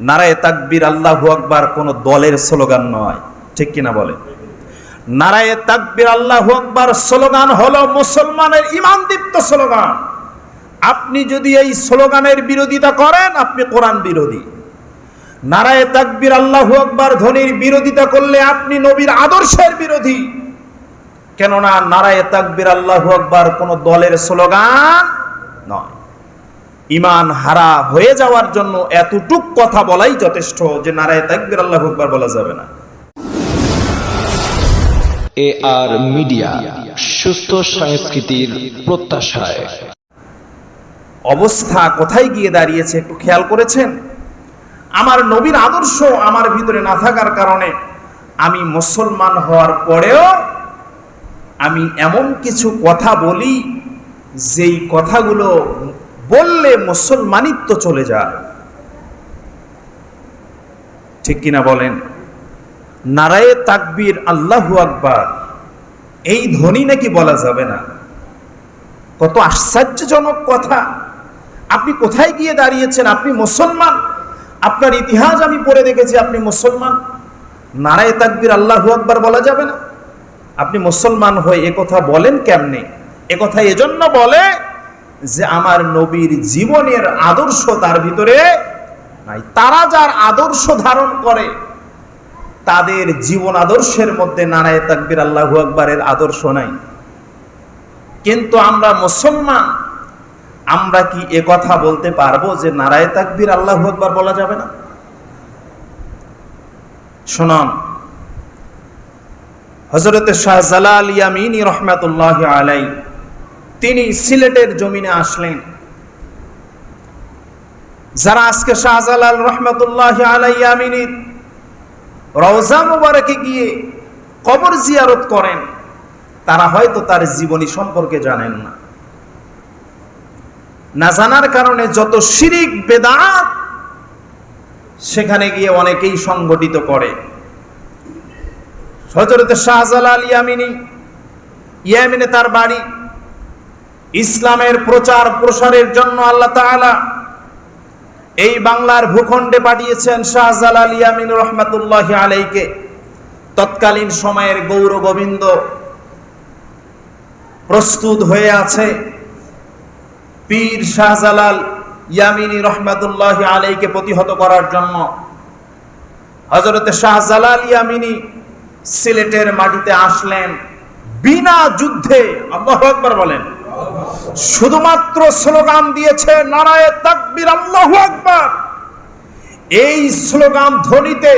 নারায় তাকবির আল্লাহু আকবার কোন দলের স্লোগান নয়। ঠিক কিনা বলে নারায় তাকবীর আল্লাহু আকবার স্লোগান হলো মুসলমানের ইমানদীপ্ত স্লোগান। আপনি যদি এই স্লোগানের বিরোধিতা করেন, আপনি কোরআন বিরোধী। নারায় তাকবীর আল্লাহু আকবার ধ্বনির বিরোধিতা করলে আপনি নবীর আদর্শের বিরোধী। কেননা নারায় তাকবীর আল্লাহু আকবার কোন দলের স্লোগান নয়। ইমান হারা হয়ে যাওয়ার জন্য এতটুক কথা বলাই যথেষ্ট যে নারায় তাকবীর আল্লাহু আকবার বলা যাবে না। এ আর মিডিয়া সুস্থ সংস্কৃতির প্রত্যাশায়। অবস্থা কোথায় গিয়ে দাঁড়িয়েছে একটু খেয়াল করেছেন? আমার নবীর আদর্শ আমার ভিতরে না থাকার কারণে আমি মুসলমান হওয়ার পরেও আমি এমন কিছু কথা বলি যেই কথাগুলো বললে মুসলমানিত্ব চলে যায়। ঠিক কিনা বলেন? নারায়ে তাকবীর আল্লাহু আকবার। এই ধ্বনি নাকি বলা যাবে না। কত আশ্চর্যজনক কথা। আপনি কোথায় গিয়ে দাঁড়িয়েছেন? আপনি মুসলমান? আপনার ইতিহাস আমি পড়ে দেখেছি, আপনি মুসলমান? নারায় তাকবির আল্লাহু আকবার বলা যাবে না। আপনি মুসলমান হয়ে কথা বলেন কেমনে? কথা এজন্য বলে যে আমার নবীর জীবনের আদর্শ তার ভিতরে নাই। তারা যার আদর্শ ধারণ করে, তাদের জীবন আদর্শের মধ্যে নারায় তাকবির আল্লাহ আকবারের আদর্শ নাই। কিন্তু আমরা মুসলমান, আমরা কি এ কথা বলতে পারব যে নারায় তাকবীর আল্লাহ আকবার বলা যাবে না? শোনান হজরত শাহজালাল ইয়ামিনী রহমাতুল্লাহ আলাই তিনি সিলেটের জমিনে আসলেন। যারা আজকে শাহজালাল রহমাতুল্লাহ আলাই ইয়ামিনীর রওজা মুবারকে গিয়ে কবর জিয়ারত করেন, তারা হয়তো তার জীবনী সম্পর্কে জানেন না। না জানার কারণে যত শিরিক, বেদাত সেখানে গিয়ে অনেকেই সংগঠিত করে। হজরত শাহজালাল ইয়ামিনী, ইয়ামিনে তার বাড়ি ইসলামের প্রচার প্রসারের জন্য আল্লাহ তাআলা এই বাংলার ভূখণ্ডে পাঠিয়েছেন শাহজালাল ইয়ামিন রহমাতুল্লাহ আলাইকে। তৎকালীন সময়ের গৌর গোবিন্দ প্রস্তুত হয়ে আছে। পীর শাহজালাল ইয়ামিনী রহমাতুল্লাহ আলাইকে প্রতিহত করার জন্য। হজরতে শাহজালাল ইয়ামিনী সিলেটের মাটিতে আসলেন। বিনা যুদ্ধে, আল্লাহ আকবার বলেন। শুধুমাত্র স্লোগান দিয়েছে নারায় তাকবীর, আল্লাহ আকবার। এই স্লোগান ধ্বনিতে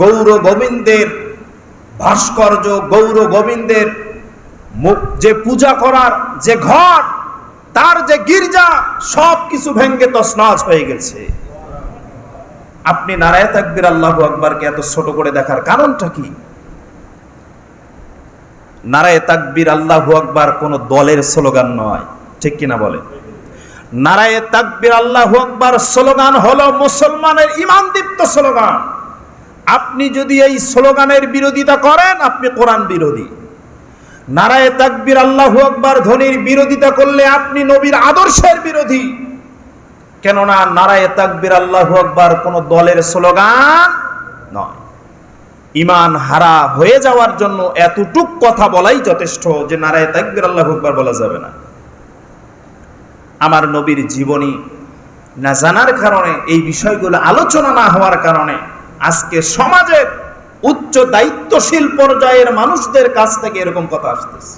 গৌর গোবিন্দের ভাস্কর্য, গৌর গোবিন্দের যে পূজা করার যে ঘর, তার যে গির্জা, সব কিছু ভেঙ্গে তসনাজ হয়ে গেছে। আপনি নারায় তাকবির, আল্লাহ আকবরকে এত ছোট করে দেখার কারণটা কি? নারায় তাকবির আল্লাহ আকবার কোন দলের স্লোগান নয়। ঠিক কিনা বলে নারায় তাকবির আল্লাহ আকবার স্লোগান হলো মুসলমানের ইমানদীপ্ত স্লোগান। আপনি যদি এই স্লোগানের বিরোধিতা করেন, আপনি কোরআন বিরোধী। নারায় তাকবির আল্লাহ আকবার ধ্বনির বিরোধিতা করলে আপনি নবীর আদর্শের বিরোধী। কেননা নারায় তাকবির আল্লাহ আকবার কোন দলের স্লোগান নয়। ইমান হারা হয়ে যাওয়ার জন্য এতটুক কথা বলাই যথেষ্ট যে নারায় তাকবির আল্লাহ একবার বলা যাবে না। আমার নবীর জীবনী না জানার কারণে, এই বিষয়গুলো আলোচনা না হওয়ার কারণে আজকে সমাজের উচ্চ দায়িত্বশীল পর্যায়ের মানুষদের কাছ থেকে এরকম কথা আসতেছে।